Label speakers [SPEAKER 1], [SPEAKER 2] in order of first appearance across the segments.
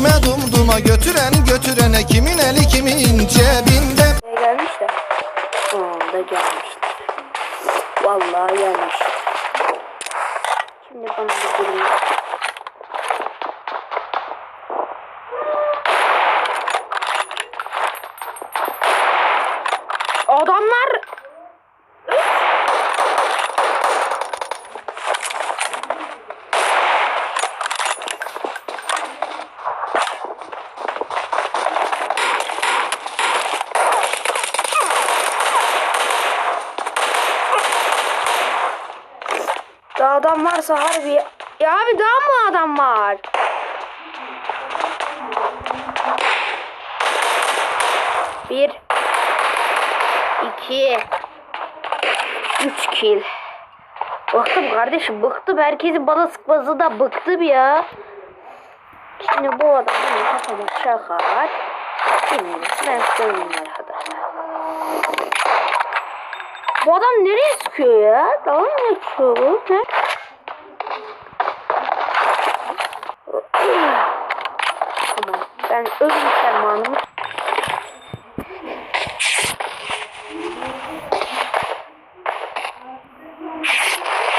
[SPEAKER 1] Kime dumduma götüren götürene kimin eli kimin cebinde
[SPEAKER 2] gelmiş de. Aa da gelmiş. Vallahi gelmiş. Şimdi bana bir durum. Adamlar Adam varsa harbi. Ya abi daha mı adam var? Bir. iki, Üç kill. Bıktım kardeşim bıktım. Herkesin bana sıkması da bıktım ya. Şimdi bu adam benim kafama şakar. Şimdi ben söyleyeyim arkadaşlar. Bu adam nereye sıkıyor ya? Dalga mı geçiyor? Tamam. Ben ölüm fermanımı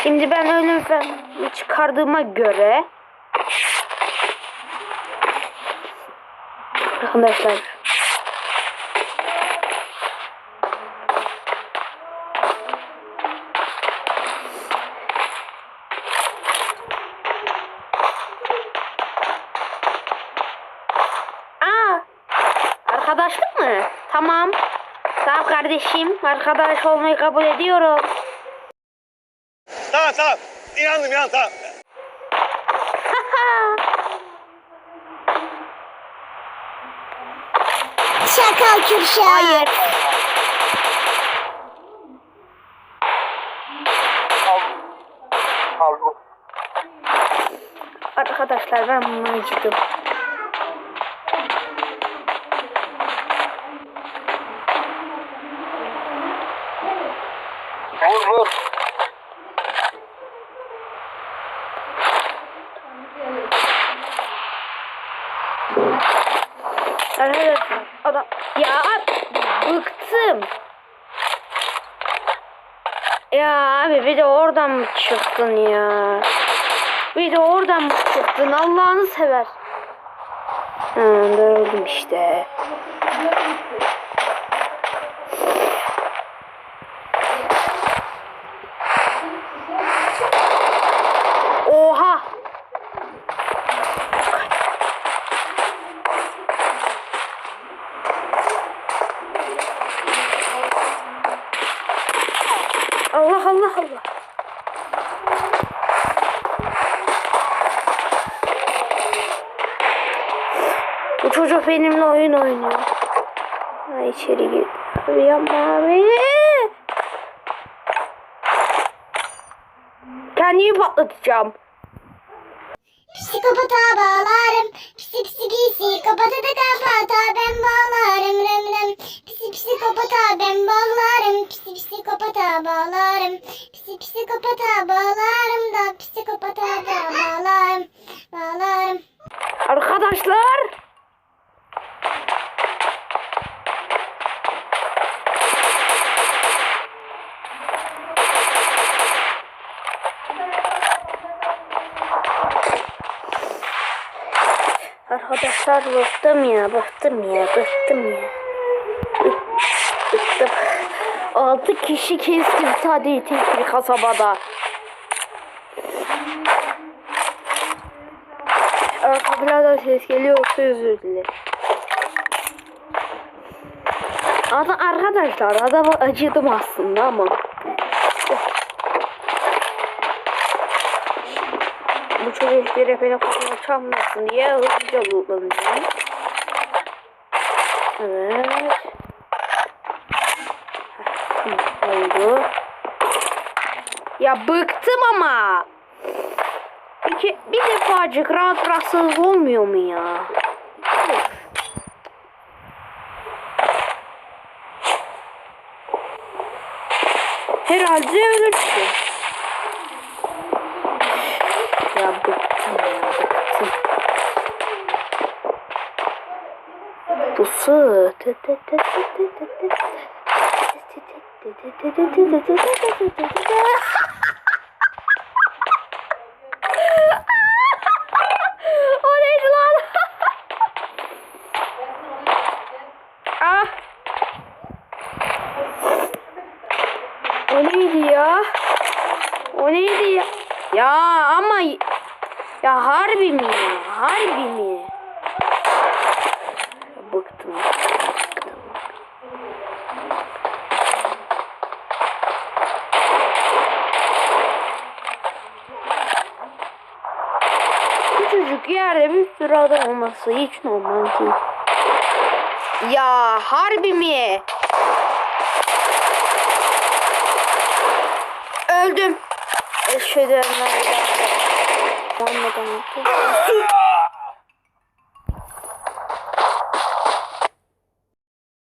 [SPEAKER 2] Şimdi ben ölüm fermanımı çıkardığıma göre Arkadaşlar arkadaşlık mı? Tamam. Tamam kardeşim. Arkadaş olmayı kabul ediyorum.
[SPEAKER 3] Tamam tamam. İnandım inandım tamam.
[SPEAKER 4] Şakal Kürşat.
[SPEAKER 2] Hayır. Arkadaşlar ben bunu acıdım. Arkadaşlar adam ya bıktım. Ya abi bir de oradan mı çıktın ya? Bir de oradan mı çıktın? Allah'ını sever. Ha, öldüm işte. Bu çocuk benimle oyun oynuyor. Ha içeri gir. Abi yapma abi. Kendimi patlatacağım.
[SPEAKER 4] Psikopata bağlarım. Psi psi giysi kapata da kapata ben bağlarım rem rem. Psi psikopata ben bağlarım. Psi psikopata bağlarım. Psi psikopata bağlarım da psikopata da bağlarım. Bağlarım.
[SPEAKER 2] Arkadaşlar. Arkadaşlar bıktım ya, bıktım ya, bıktım ya. Bıktım. Altı kişi kestim sadece tek bir kasabada. Arka birader ses geliyorsa özür dilerim. Arkadaşlar adama acıdım aslında ama. Bu çocuk bir beni kafama çalmasın diye hızlıca lootlanacağım. Evet. Oldu. Ya bıktım ama. İki, bir defacık rahat rahatsız olmuyor mu ya? Herhalde ölürsün. Ya bıktım ya bıktım. Pusu. o neydi lan? ah. O neydi ya? O neydi ya? Ya ama ya harbi mi? Harbi mi? Bıktım. Bıktım. Küçücük yerde bir sürü olması hiç normal değil. Ya harbi mi? Öldüm. Eşhedü en la ilahe